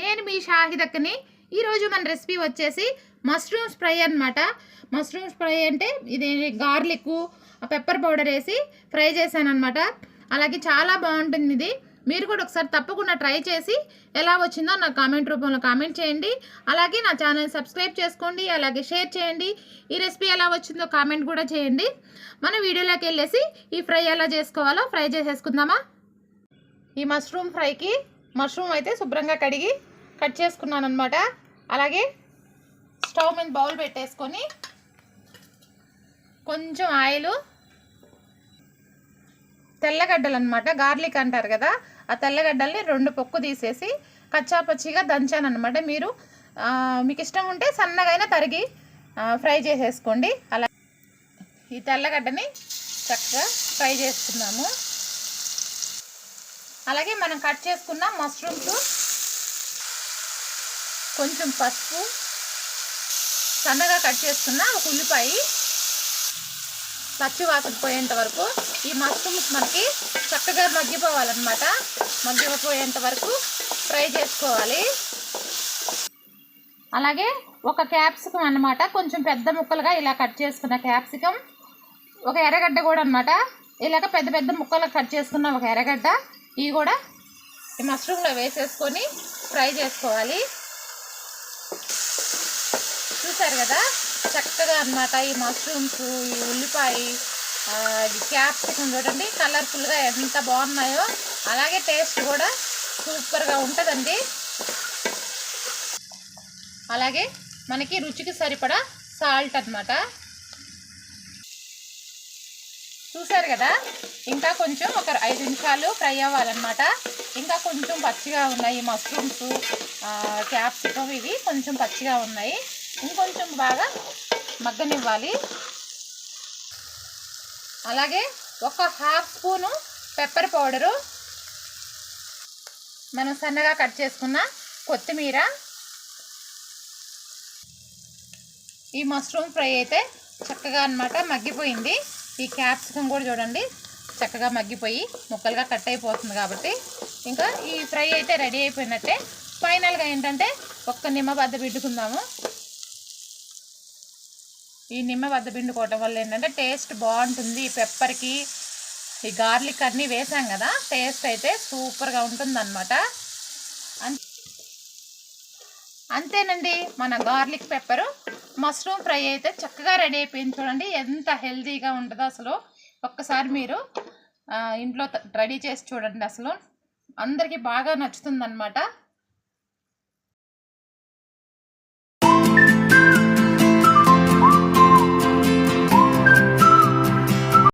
నేను మీ షాహిదక్కని ఈరోజు మన రెసిపీ వచ్చేసి మష్రూమ్స్ ఫ్రై అన్నమాట. మష్రూమ్స్ ఫ్రై అంటే ఇది గార్లిక్ పెప్పర్ పౌడర్ వేసి ఫ్రై చేశాను అనమాట అలాగే చాలా బాగుంటుంది ఇది. మీరు కూడా ఒకసారి తప్పకుండా ట్రై చేసి ఎలా వచ్చిందో నాకు కామెంట్ రూపంలో కామెంట్ చేయండి. అలాగే నా ఛానల్ సబ్స్క్రైబ్ చేసుకోండి. అలాగే షేర్ చేయండి. ఈ రెసిపీ ఎలా వచ్చిందో కామెంట్ కూడా చేయండి. మన వీడియోలోకి వెళ్ళేసి ఈ ఫ్రై ఎలా చేసుకోవాలో ఫ్రై చేసేసుకుందామా? ఈ మష్రూమ్ ఫ్రైకి మష్రూమ్ అయితే శుభ్రంగా కడిగి కట్ చేసుకున్నాను అనమాట అలాగే స్టవ్ మీద బౌల్ పెట్టేసుకొని కొంచెం ఆయిల్ తెల్లగడ్డలు అనమాట గార్లిక్ అంటారు కదా ఆ తెల్లగడ్డల్ని రెండు పొక్కు తీసేసి కచ్చాపచ్చిగా దంచాను అనమాట మీరు మీకు ఇష్టం ఉంటే సన్నగైనా తరిగి ఫ్రై చేసేసుకోండి. అలా ఈ తెల్లగడ్డని చక్కగా ఫ్రై చేసుకున్నాము. అలాగే మనం కట్ చేసుకున్న మష్రూమ్స్ కొంచెం పసుపు సన్నగా కట్ చేసుకున్న ఒక ఉల్లిపాయ పచ్చి వాసన పోయేంత వరకు ఈ మష్రూమ్స్ మనకి చక్కగా మగ్గిపోవాలన్నమాట. మగ్గిపోయేంత వరకు ఫ్రై చేసుకోవాలి. అలాగే ఒక క్యాప్సికం అన్నమాట. కొంచెం పెద్ద ముక్కలుగా ఇలా కట్ చేసుకున్న క్యాప్సికం. ఒక ఎర్రగడ్డ కూడా అన్నమాట. ఇలాగ పెద్ద పెద్ద ముక్కలు కట్ చేసుకున్న ఒక ఎర్రగడ్డ. ఇవి కూడా ఈ మష్రూమ్లో వేసేసుకొని ఫ్రై చేసుకోవాలి. చూసారు కదా? చక్కగా అన్నమాట ఈ మష్రూమ్స్ ఈ ఉల్లిపాయ ఇది క్యాప్సికం చూడండి. కలర్ఫుల్గా ఎంత బాగున్నాయో అలాగే టేస్ట్ కూడా సూపర్గా ఉంటుందండి. అలాగే మనకి రుచికి సరిపడా సాల్ట్ అన్నమాట. చూసారు కదా? ఇంకా కొంచెం ఒక ఐదు నిమిషాలు ఫ్రై అవ్వాలన్నమాట. ఇంకా కొంచెం పచ్చిగా ఉన్నాయి మష్రూమ్స్ క్యాప్సికమ్ ఇవి కొంచెం పచ్చిగా ఉన్నాయి. ఇంకొంచెం బాగా మగ్గనివ్వాలి. అలాగే ఒక హాఫ్ స్పూను పెప్పర్ పౌడరు. మనం సన్నగా కట్ చేసుకున్న కొత్తిమీర. ఈ మష్రూమ్ ఫ్రై అయితే చక్కగా అన్నమాట మగ్గిపోయింది. ఈ క్యాప్సికం కూడా చూడండి చక్కగా మగ్గిపోయి ముక్కలుగా కట్ అయిపోతుంది కాబట్టి. ఇంకా ఈ ఫ్రై అయితే రెడీ అయిపోయినట్టే. ఫైనల్గా ఏంటంటే ఒక్క నిమ్మ బద్ద పిండుకుందాము. ఈ నిమ్మ బద్ద పిండుకోవటం వల్ల ఏంటంటే టేస్ట్ బాగుంటుంది. ఈ పెప్పర్కి ఈ గార్లిక్ అన్నీ వేసాం కదా టేస్ట్ అయితే సూపర్గా ఉంటుందన్నమాట. అన్ అంతేనండి మన గార్లిక్ పెప్పరు. మష్రూమ్ ఫ్రై అయితే చక్కగా రెడీ అయిపోయింది చూడండి ఎంత హెల్తీగా ఉంటుందో అసలు. ఒక్కసారి మీరు ఇంట్లో రెడీ చేసి చూడండి అసలు. అందరికీ బాగా నచ్చుతుంది